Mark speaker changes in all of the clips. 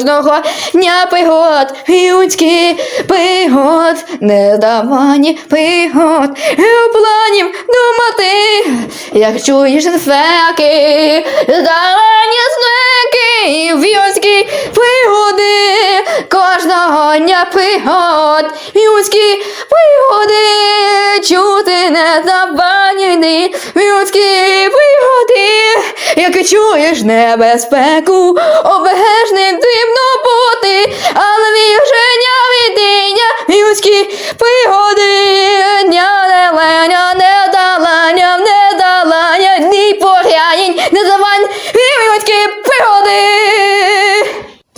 Speaker 1: кожного дня пригод, людські пригод, нездавані пригод, у планів думати, як чуєш феки, здарені знаки, людські пригоди, кожного дня пригод, людські пригоди, чути нездавані людські пригоди, як чуєш небезпеку, обережним дивно бути, але віження відіння, людські пригоди, дня неленя, не далання, не далання, ні порянень, не завань, і людські пригоди.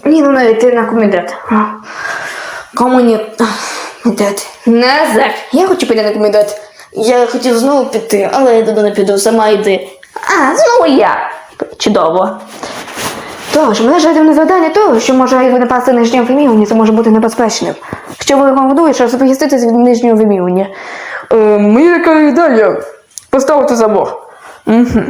Speaker 1: Ні, ну навіть ти на комітет. Комітет. Назар. Я хочу піти на комітет. Я хотів знову піти, але я туди не піду, сама йди. А, знову я. Чудово. Тож, мене жадібне завдання того, що може напасти нижнього вимірювання, це може бути небезпечним. Що ви рекомендуєте, щоб захиститися від нижнього вимірювання?
Speaker 2: Е, яка ідея поставити забор. Угу.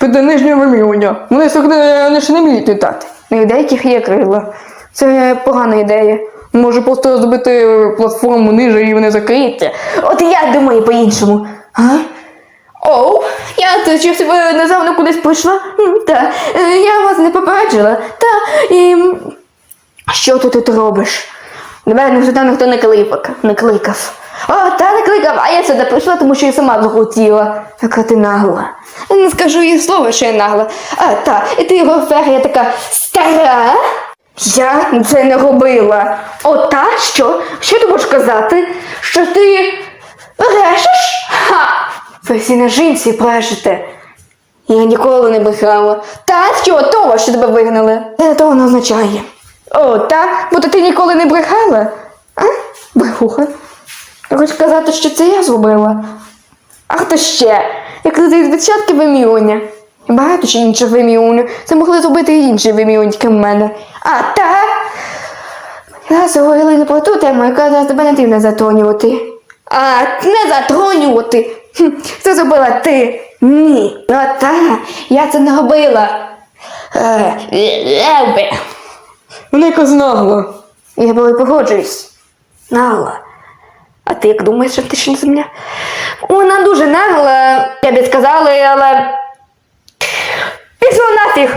Speaker 2: Під нижнє вимірювання. Вони так не, не ще не вміють літати.
Speaker 1: Ну, і деяких є крила. Це погана ідея.
Speaker 2: Може просто зробити платформу ниже і вони закриються.
Speaker 1: От я думаю по-іншому. А? Оу, я тут що себе недавно кудись пішла. Та, е, я вас не попереджила. Та, і... Що ти тут робиш? Напевно, вже там ніхто не кликав. Не кликав. О, та не кликав, а я сюди прийшла, тому що я сама захотіла. Яка ти нагла. Не скажу їй слова, що я нагла. А, та, і ти його ферія така стара. Я це не робила. Ота що? Що ти можеш казати? Що ти брешеш? Ха! Ви всі на жінці брешете. Я ніколи не брехала. Та що того, що тебе вигнали? Це того не означає. О, та? Бо то ти ніколи не брехала? А? Брехуха. Хочеш казати, що це я зробила? А хто ще? Як ти відпечатки вимірювання. І багато ще інших вимірювань. Це могли зробити і інші вимірювання, крім мене. А, так? Зараз говорили не про ту тему, яка зараз тебе не дивно затронювати. А, не затронювати. Це зробила ти. Ні. Ну та, я це не робила. Е, е, е,
Speaker 2: Вона якась нагла.
Speaker 1: Я була погоджуюсь. Нагла. А ти як думаєш, що ти ще не земля? Вона дуже нагла, я б сказала, але. Пішла нафіг!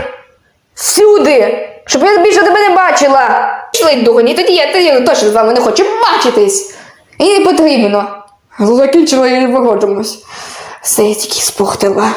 Speaker 1: Сюди! Щоб я більше тебе не бачила! Пішли тоді я, тоді я точно з вами не хочу бачитись! І потрібно.
Speaker 2: Закінчила і виходимось.
Speaker 1: Все я тільки спортила.